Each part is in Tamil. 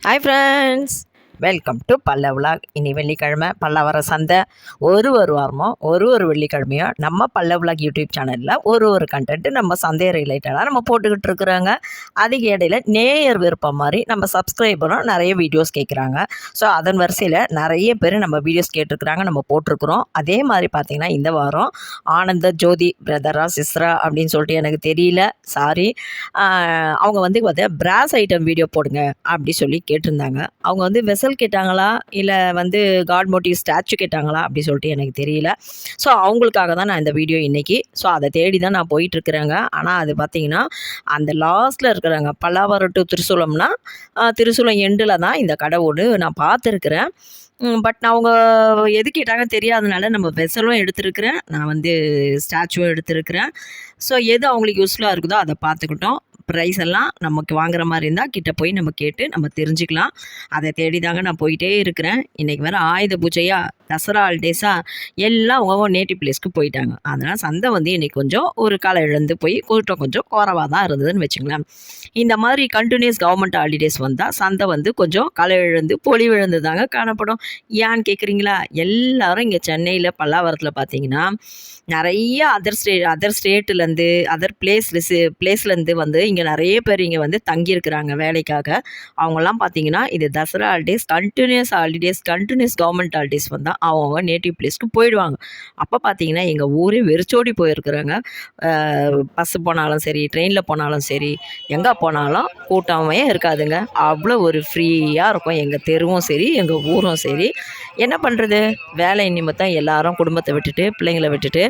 ஹாய் ஃப்ரெண்ட்ஸ் வெல்கம் டு பல்ல விலாக் இனி வெள்ளிக்கிழமை பல்லவர சந்தை. ஒரு ஒரு வாரமும் ஒரு ஒரு வெள்ளிக்கிழமையும் நம்ம பல்ல விலாக் யூடியூப் சேனலில் ஒரு ஒரு கண்டென்ட்டு நம்ம சந்தை ரிலேட்டடாக நம்ம போட்டுக்கிட்டு இருக்கிறோங்க. அதுக்கு இடையில நேயர் விருப்பம் மாதிரி நம்ம சப்ஸ்கிரைபரும் நிறைய வீடியோஸ் கேட்குறாங்க ஸோ அதன் வரிசையில் நிறைய பேர் நம்ம வீடியோஸ் கேட்டிருக்கிறாங்க நம்ம போட்டிருக்கிறோம். அதே மாதிரி பார்த்திங்கன்னா இந்த வாரம் ஆனந்த ஜோதி பிரதரா சிஸ்ரா அப்படின்னு சொல்லிட்டு எனக்கு தெரியல. சாரி அவங்க வந்து பார்த்தா பிராஸ் ஐட்டம் வீடியோ போடுங்க அப்படி சொல்லி கேட்டிருந்தாங்க. அவங்க வந்து வெசல் கேட்டாங்களா? இல்லை வந்து காட் மோட்டிவ் ஸ்டாச்சு கேட்டாங்களா? அப்படி சொல்லிட்டு எனக்கு தெரியல. ஸோ அவங்களுக்காக தான் நான் இந்த வீடியோ இன்றைக்கி ஸோ அதை தேடி தான் நான் போயிட்டுருக்குறேங்க. ஆனால் அது பார்த்தீங்கன்னா அந்த லாஸ்ட்டில் இருக்கிறாங்க. பல்லாவரம் டு திருசூலம்னா திருசூலம் எண்டில் தான் இந்த கடை ஒன்று நான் பார்த்துருக்குறேன் பட் நான் அவங்க எது கேட்டாங்க தெரியாதனால நம்ம வெசலும் எடுத்துருக்குறேன். நான் வந்து ஸ்டாச்சுவும் எடுத்துருக்குறேன். ஸோ எது அவங்களுக்கு யூஸ்ஃபுல்லாக இருக்குதோ அதை பார்த்துக்கிட்டோம். ப்ரைஸ் எல்லாம் நமக்கு வாங்குற மாதிரி இருந்தால் கிட்ட போய் நம்ம கேட்டு நம்ம தெரிஞ்சுக்கலாம். அதை தேடி தாங்க நான் போயிட்டே இருக்கிறேன். இன்றைக்கி வேறு ஆயுத பூஜையாக தசரா ஹாலிடேஸாக எல்லாம் அவங்க நேட்டிவ் பிளேஸ்க்கு போயிட்டாங்க. அதனால் சந்தை வந்து இன்றைக்கி கொஞ்சம் ஒரு காலை இழந்து போய் கூட்டம் கொஞ்சம் குறவாக தான் இருந்ததுன்னு வச்சுங்களேன். இந்த மாதிரி கண்டினியூஸ் கவர்மெண்ட் ஹாலிடேஸ் வந்தால் சந்தை வந்து கொஞ்சம் களை இழந்து பொலிவு இழந்து தாங்க காணப்படும். ஏன்னு கேட்குறீங்களா எல்லாரும் இங்கே சென்னையில் பல்லாவரத்தில் பார்த்தீங்கன்னா நிறைய அதர் ஸ்டே அதர் ஸ்டேட்டுலேருந்து அதர் பிளேஸ்லெஸ் பிளேஸ்லேருந்து வந்து இங்கே நிறைய பேர் இங்கே வந்து தங்கியிருக்கிறாங்க வேலைக்காக. அவங்கெல்லாம் பார்த்தீங்கன்னா இது Dussehra holidays continues holidays continues government holidays வந்தால் அவங்கவுங்க நேட்டிவ் பிளேஸ்க்கு போயிடுவாங்க. அப்போ பார்த்தீங்கன்னா எங்கள் ஊரே வெறிச்சோடி போயிருக்கிறாங்க. பஸ்ஸு போனாலும் சரி ட்ரெயினில் போனாலும் சரி எங்கே போனாலும் கூட்டமே இருக்காதுங்க. அவ்வளோ ஒரு ஃப்ரீயாக இருக்கும். எங்கள் தெருவும் சரி எங்கள் ஊரும் சரி. என்ன பண்ணுறது வேலை நிமித்தம் எல்லாரும் குடும்பத்தை விட்டுட்டு பிள்ளைங்களை விட்டுட்டு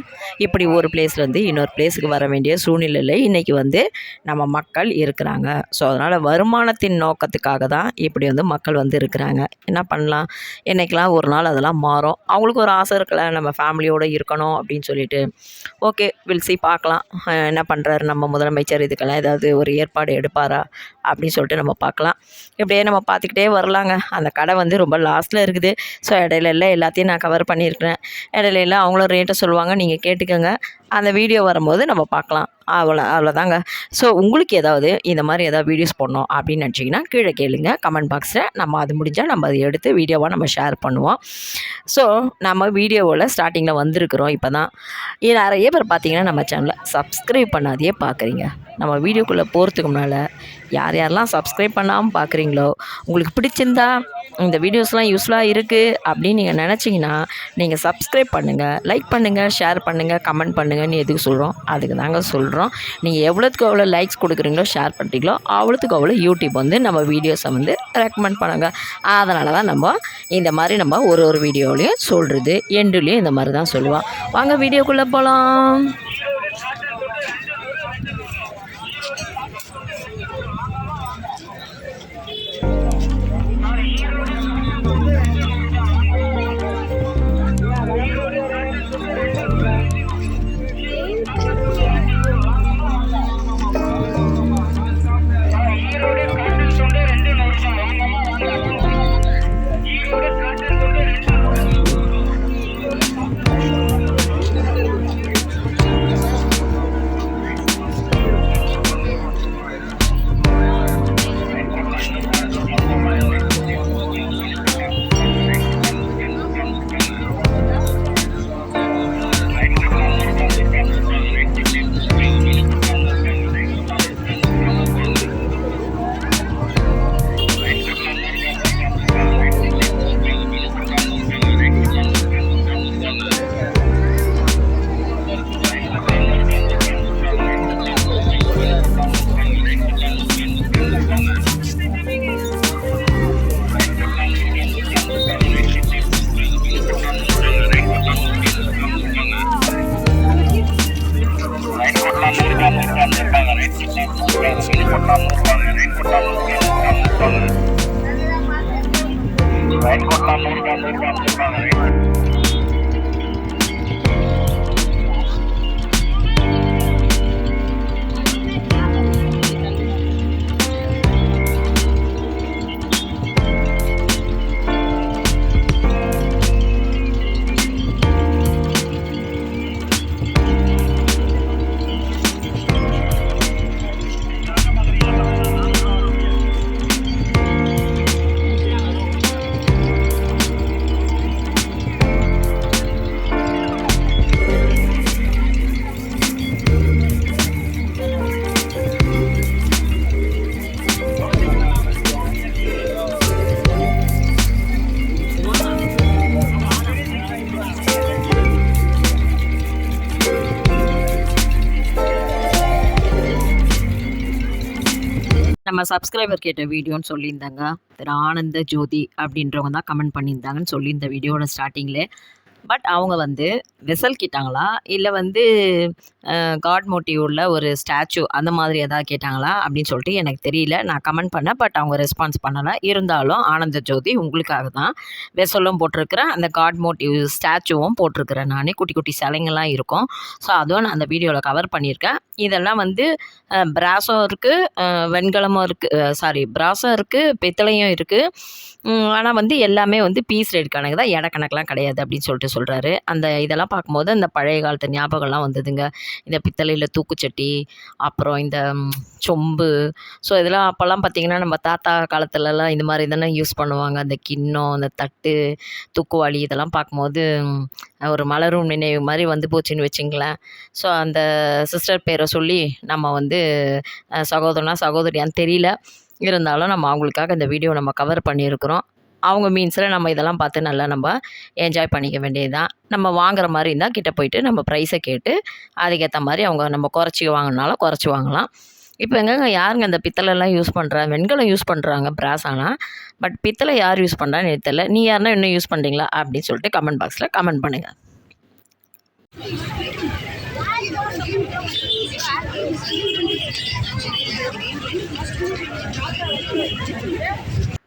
இப்படி ஒரு பிளேஸ்லேருந்து இன்னொரு பிளேஸுக்கு வர வேண்டிய சூழ்நிலையில் இன்றைக்கி வந்து நம்ம மக்கள் இருக்கிறாங்க. ஸோ அதனால் வருமானத்தின் நோக்கத்துக்காக தான் இப்படி வந்து மக்கள் வந்து இருக்கிறாங்க. என்ன பண்ணலாம்? என்னைக்கெல்லாம் ஒரு நாள் அதெல்லாம் மாறும். அவங்களுக்கு ஒரு ஆசை இருக்கல நம்ம ஃபேமிலியோடு இருக்கணும் அப்படின்னு சொல்லிட்டு. ஓகே வில்சி பார்க்கலாம். என்ன பண்ணுறாரு நம்ம முதலமைச்சர் இதுக்கெல்லாம் ஏதாவது ஒரு ஏற்பாடு எடுப்பாரா அப்படின்னு சொல்லிட்டு நம்ம பார்க்கலாம். இப்படியே நம்ம பார்த்துக்கிட்டே வரலாங்க. அந்த கடை வந்து ரொம்ப லாஸ்ட்டில் இருக்குது. ஸோ இடையில எல்லாம் எல்லாத்தையும் நான் கவர் பண்ணியிருக்கிறேன். இடையில எல்லாம் அவங்களும் ரேட்டை சொல்லுவாங்க. நீங்கள் கேட்டுக்கோங்க. அந்த வீடியோ வரும்போது நம்ம பார்க்கலாம். அவ்வளோ அவ்வளோதாங்க. ஸோ உங்களுக்கு ஏதாவது இந்த மாதிரி ஏதாவது வீடியோஸ் போடணும் அப்படின்னு நினச்சிங்கன்னா கீழே கேளுங்க. கமெண்ட் பாக்ஸில் நம்ம அது முடிஞ்சால் நம்ம அதை எடுத்து வீடியோவாக நம்ம ஷேர் பண்ணுவோம். ஸோ நம்ம வீடியோவில் ஸ்டார்டிங்கில் வந்திருக்கிறோம் இப்போ தான் இது நிறைய பேர் பார்த்தீங்கன்னா நம்ம சேனலை சப்ஸ்கிரைப் பண்ணாதையே பார்க்குறீங்க. நம்ம வீடியோக்குள்ளே போகிறதுக்கு முன்னால் யார் யாரெல்லாம் சப்ஸ்கிரைப் பண்ணாமல் பார்க்குறீங்களோ உங்களுக்கு பிடிச்சிருந்தா இந்த வீடியோஸ்லாம் யூஸ்ஃபுல்லாக இருக்குது அப்படின்னு நீங்கள் நினச்சிங்கன்னா நீங்கள் சப்ஸ்கிரைப் பண்ணுங்கள் லைக் பண்ணுங்கள் ஷேர் பண்ணுங்கள் கமெண்ட் பண்ணுங்கன்னு எதுக்கு சொல்கிறோம் அதுக்கு தாங்க சொல்கிறோம் நீங்கள் எவ்வளோத்துக்கு எவ்வளோ லைக்ஸ் கொடுக்குறீங்களோ ஷேர் பண்ணுறீங்களோ அவ்வளோத்துக்கு அவ்வளோ யூடியூப் வந்து நம்ம வீடியோஸை வந்து ரெக்கமெண்ட் பண்ணுங்க. அதனால தான் நம்ம இந்த மாதிரி நம்ம ஒரு ஒரு வீடியோலையும் சொல்கிறது எண்டுலேயும் இந்த மாதிரி தான் சொல்லுவோம். வாங்க வீடியோக்குள்ளே போகலாம் Right, நம்ம சப்ஸ்கிரைபர் கேட்ட வீடியோன்னு சொல்லியிருந்தாங்க. திரு ஆனந்த ஜோதி அப்படின்றவங்க தான் கமெண்ட் பண்ணியிருந்தாங்கன்னு சொல்லி இந்த வீடியோட ஸ்டார்டிங்கில் பட் அவங்க வந்து வெசல் கேட்டாங்களா இல்லை வந்து காட் மோட்டிவ் உள்ள ஒரு ஸ்டாச்சு அந்த மாதிரி எதாவது கேட்டாங்களா? அப்படின்னு சொல்லிட்டு எனக்கு தெரியல. நான் கமெண்ட் பண்ணேன். பட் அவங்க ரெஸ்பான்ஸ் பண்ணலை. இருந்தாலும் ஆனந்த ஜோதி உங்களுக்காக தான் வெசலும் போட்டிருக்கிறேன் அந்த காட் மோட்டிவ் ஸ்டாச்சுவும் போட்டிருக்கிறேன் நானே குட்டி குட்டி சிலைங்கள்லாம் இருக்கும். ஸோ அதுவும் நான் அந்த வீடியோவில் கவர் பண்ணியிருக்கேன். இதெல்லாம் வந்து பிராஸும் இருக்குது வெண்கலமும் இருக்குது சாரி பிராஸும் இருக்குது பித்தளையும் இருக்குது ஆனால் வந்து எல்லாமே வந்து பீஸ் ரேட் கணக்கு தான். எடக்கணக்கெலாம் கிடையாது அப்படின்னு சொல்லிட்டு சொல்கிறாரு அந்த இதெல்லாம் பார்க்கும்போது அந்த பழைய காலத்து ஞாபகம்லாம் வந்ததுங்க. இந்த பித்தளையில் தூக்குச்சட்டி அப்புறம் இந்த சொம்பு. ஸோ இதெல்லாம் அப்போல்லாம் பார்த்திங்கன்னா நம்ம தாத்தா காலத்துலலாம் இந்த மாதிரி தானே யூஸ் பண்ணுவாங்க. அந்த கிண்ணம் அந்த தட்டு தூக்குவாளி இதெல்லாம் பார்க்கும்போது ஒரு மலரும் நினைவு மாதிரி வந்து போச்சுன்னு வச்சுங்களேன். ஸோ அந்த சிஸ்டர் பேரை சொல்லி நம்ம வந்து சகோதரனா சகோதரியான்னு தெரியல. இருந்தாலும் நம்ம அவங்களுக்காக இந்த வீடியோ நம்ம கவர் பண்ணியிருக்கிறோம். அவங்க மீன்ஸில் நம்ம இதெல்லாம் பார்த்து நல்லா நம்ம என்ஜாய் பண்ணிக்க வேண்டியது தான் நம்ம வாங்குற மாதிரி இருந்தால் கிட்ட போயிட்டு நம்ம ப்ரைஸை கேட்டு அதுக்கேற்ற மாதிரி அவங்க நம்ம குறைச்சி வாங்கினாலும் குறைச்சி வாங்கலாம். இப்போ எங்கங்க யாருங்க இந்த பித்தளைலாம் யூஸ் பண்ணுறா வெண்கலம் யூஸ் பண்ணுறாங்க பிராஸ் ஆனால் பட் பித்தளை யார் யூஸ் பண்ணுறான்னு எனக்கு தெரியல. நீ யாருன்னா இன்னும் யூஸ் பண்ணுறீங்களா அப்படின்னு சொல்லிட்டு கமெண்ட் பாக்ஸில் கமெண்ட் பண்ணுங்கள்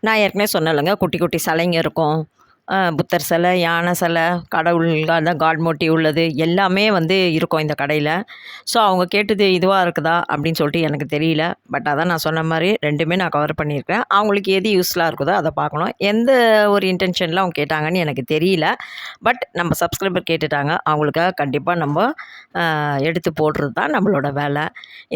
நான் ஏற்கனவே சொன்னலைங்க குட்டி குட்டி சிலைங்க இருக்கும். புத்தர் சிலை யானை சிலை கடவுள் தான் காட் மோட்டிவ் உள்ளது எல்லாமே வந்து இருக்கும் இந்த கடையில். ஸோ அவங்க கேட்டது இதுவாக இருக்குதா அப்படின்னு சொல்லிட்டு எனக்கு தெரியல. பட் அதான் நான் சொன்ன மாதிரி ரெண்டுமே நான் கவர் பண்ணியிருக்கேன். அவங்களுக்கு எது யூஸ்ஃபுல்லாக இருக்குதோ அதை பார்க்கணும். எந்த ஒரு இன்டென்ஷனில் அவங்க கேட்டாங்கன்னு எனக்கு தெரியல. பட் நம்ம சப்ஸ்கிரைபர் கேட்டுட்டாங்க. அவங்களுக்காக கண்டிப்பாக நம்ம எடுத்து போடுறது தான் நம்மளோட வேலை.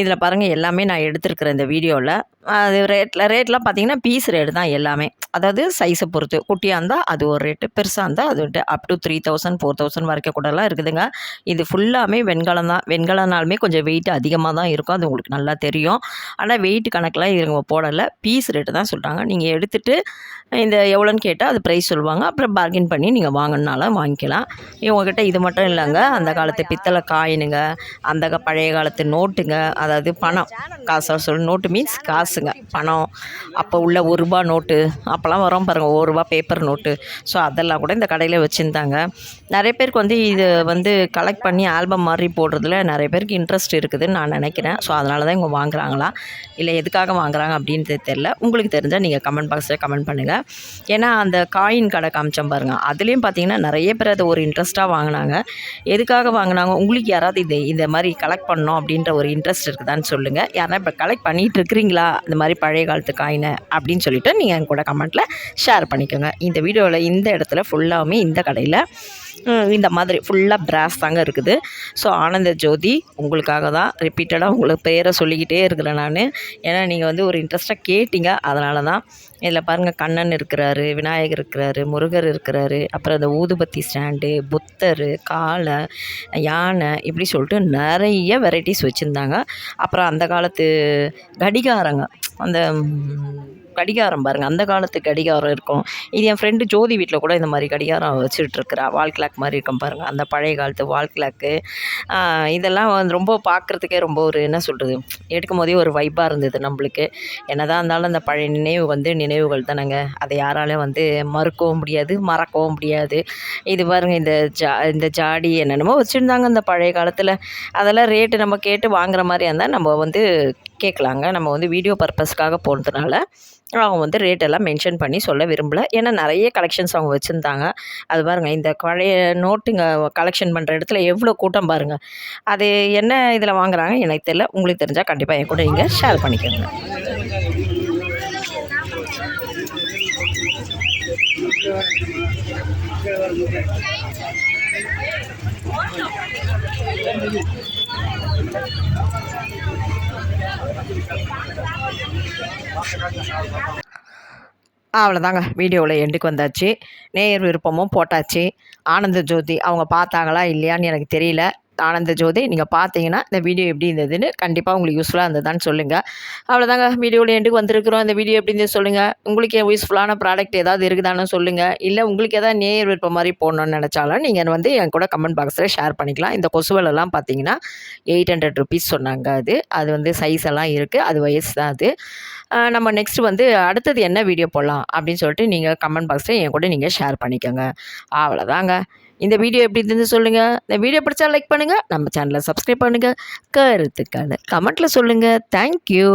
இதில் பாருங்கள் எல்லாமே நான் எடுத்துருக்குறேன் இந்த வீடியோவில் அது ரேட்டில் ரேட்லாம் பார்த்தீங்கன்னா பீஸ் ரேட் தான் எல்லாமே. அதாவது சைஸை பொறுத்து. குட்டியாக இருந்தால் அது ஒரு ரேட்டு பெருசாக இருந்தால் அது up to three thousand four thousand வரைக்கும் கூடலாம் இருக்குதுங்க. இது ஃபுல்லாமே வெண்கலம் தான். வெண்கலம்னாலுமே கொஞ்சம் வெயிட் அதிகமாக தான் இருக்கும். அது உங்களுக்கு நல்லா தெரியும். ஆனால் வெயிட் கணக்கெலாம் இவங்க போடலை. பீஸ் ரேட்டு தான் சொல்கிறாங்க நீங்கள் எடுத்துகிட்டு இந்த எவ்வளோன்னு கேட்டால் அது ப்ரைஸ் சொல்லுவாங்க. அப்புறம் பார்கின் பண்ணி நீங்கள் வாங்கினாலும் வாங்கிக்கலாம். இவங்ககிட்ட இது மட்டும் இல்லைங்க. அந்த காலத்து பித்தளை காயினுங்க. அந்த பழைய காலத்து நோட்டுங்க. அதாவது பணம். காசு சொல்லு நோட்டு மீன்ஸ் காசுங்க. பணம். அப்போ உள்ள ஒரு ரூபா நோட்டு. அப்போல்லாம் வரோம் பாருங்கள் ஒரு ரூபா பேப்பர் நோட்டு. ஸோ அதெல்லாம் கூட இந்த கடையில் வச்சுருந்தாங்க. நிறைய பேருக்கு வந்து இது வந்து கலெக்ட் பண்ணி ஆல்பம் மாதிரி போடுறதுல நிறைய பேருக்கு இன்ட்ரெஸ்ட் இருக்குதுன்னு நான் நினைக்கிறேன். ஸோ அதனால தான் இவங்க வாங்குறாங்களா? இல்லை எதுக்காக வாங்குறாங்க அப்படின்றது தெரில உங்களுக்கு தெரிஞ்சால் நீங்கள் கமெண்ட் பாக்ஸில் கமெண்ட் பண்ணுங்கள் ஏன்னா அந்த காயின் கடை காமிச்சோம் பாருங்கள் அதுலேயும் பார்த்தீங்கன்னா நிறைய பேர் அதை ஒரு இன்ட்ரெஸ்ட்டாக வாங்கினாங்க. எதுக்காக வாங்கினாங்க? உங்களுக்கு யாராவது இது இந்த மாதிரி கலெக்ட் பண்ணோம் அப்படின்ற ஒரு இன்ட்ரெஸ்ட் இருக்குதான்னு சொல்லுங்கள் யாரா இப்போ கலெக்ட் பண்ணிகிட்டு இருக்கிறீங்களா? இந்த மாதிரி பழைய காலத்து காயினை அப்படின்னு சொல்லிட்டு நீங்கள் என் கூட கமெண்ட்டில் ஷேர் பண்ணிக்கோங்க. இந்த வீடியோவில் இந்த இந்த இடத்துல ஃபுல்லாகவுமே இந்த கடையில். இந்த மாதிரி ஃபுல்லாக பிராஸ் தாங்க இருக்குது. ஸோ ஆனந்த ஜோதி உங்களுக்காக தான் ரிப்பீட்டடாக உங்களுக்கு பேரை சொல்லிக்கிட்டே இருக்கிறேன் நான். ஏன்னா நீங்கள் வந்து ஒரு இன்ட்ரெஸ்ட்டாக கேட்டீங்க அதனால தான். இதில் பாருங்கள் கண்ணன் இருக்கிறாரு விநாயகர் இருக்கிறாரு முருகர் இருக்கிறாரு அப்புறம் இந்த ஊதுபத்தி ஸ்டாண்டு புத்தர் காளை யானை இப்படி சொல்லிட்டு நிறைய வெரைட்டிஸ் வச்சுருந்தாங்க. அப்புறம் அந்த காலத்து கடிகாரங்க அந்த கடிகாரம் பாருங்கள் அந்த காலத்து கடிகாரம் இருக்கும். இது என் ஃப்ரெண்டு ஜோதி வீட்டில் கூட இந்த மாதிரி கடிகாரம் வச்சுட்டு இருக்கிறா கிளாக் மாதிரி இருக்கும் பாருங்கள் அந்த பழைய காலத்து வால் கிளாக்கு இதெல்லாம் வந்து ரொம்ப பார்க்குறதுக்கே ரொம்ப ஒரு என்ன சொல்கிறது எடுக்கும் போதே ஒரு வைப்பாக இருந்தது நம்மளுக்கு. என்னதான் இருந்தாலும் அந்த பழைய நினைவு வந்து நினைவுகள் தானேங்க. அதை யாராலையும் வந்து மறுக்கவும் முடியாது மறக்கவும் முடியாது. இது பாருங்கள் இந்த ஜா இந்த ஜாடி என்னென்னமோ வச்சுருந்தாங்க அந்த பழைய காலத்தில். அதெல்லாம் ரேட்டு நம்ம கேட்டு வாங்குற மாதிரி இருந்தால் நம்ம வந்து கேட்கலாங்க நம்ம வந்து வீடியோ பர்பஸ்க்காக போனதுனால அவங்க வந்து ரேட் எல்லாம் மென்ஷன் பண்ணி சொல்ல விரும்பல. ஏன்னா நிறைய கலெக்ஷன்ஸ் அவங்க வச்சுருந்தாங்க. அது பாருங்கள் இந்த பழைய நோட்டுங்க கலெக்ஷன் பண்ணுற இடத்துல எவ்வளோ கூட்டம் பாருங்கள் அது என்ன இதில் வாங்குறாங்க எனக்கு தெரியல. உங்களுக்கு தெரிஞ்சால் கண்டிப்பாக என் கூட நீங்கள் ஷேர் பண்ணிக்கோங்க. அவ்வளோதாங்க வீடியோவில் எண்டுக்கு வந்தாச்சு. நேயர் விருப்பமும் போட்டாச்சு. ஆனந்த ஜோதி அவங்க பார்த்தாங்களா இல்லையான்னு எனக்கு தெரியல. ஆனந்த ஜோதி நீங்கள் பார்த்தீங்கன்னா இந்த வீடியோ எப்படி இருந்ததுன்னு கண்டிப்பாக உங்களுக்கு யூஸ்ஃபுல்லாக இருந்ததான்னு சொல்லுங்கள் அவ்வளோதாங்க வீடியோவில் எண்டுக்கு வந்திருக்கிறோம். இந்த வீடியோ எப்படி இருந்தது சொல்லுங்கள் உங்களுக்கு யூஸ்ஃபுல்லான ப்ராடக்ட் ஏதாவது இருக்குதானு சொல்லுங்கள் இல்லை உங்களுக்கு ஏதாவது நேர் விருப்பம் மாதிரி போடணும்னு நினச்சாலும் நீங்கள் வந்து என் கூட கமெண்ட் பாக்ஸில் ஷேர் பண்ணிக்கலாம். இந்த கொசுவலெல்லாம் பார்த்தீங்கன்னா எயிட் ஹண்ட்ரட் ருபீஸ் சொன்னாங்க அது. அது வந்து சைஸ் எல்லாம் இருக்குது அது வயசு தான் அது. நம்ம நெக்ஸ்ட் வந்து அடுத்தது என்ன வீடியோ போடலாம் அப்படின்னு சொல்லிட்டு நீங்கள் கமெண்ட் பாக்ஸில் என் கூட நீங்கள் ஷேர் பண்ணிக்கோங்க. அவ்வளோதாங்க இந்த வீடியோ எப்படி இருந்துன்னு சொல்லுங்கள் இந்த வீடியோ பிடிச்சா லைக் பண்ணுங்கள் நம்ம சேனலை சப்ஸ்கிரைப் பண்ணுங்கள் கருத்துக்கான கமெண்ட்டில் சொல்லுங்கள் தேங்க்யூ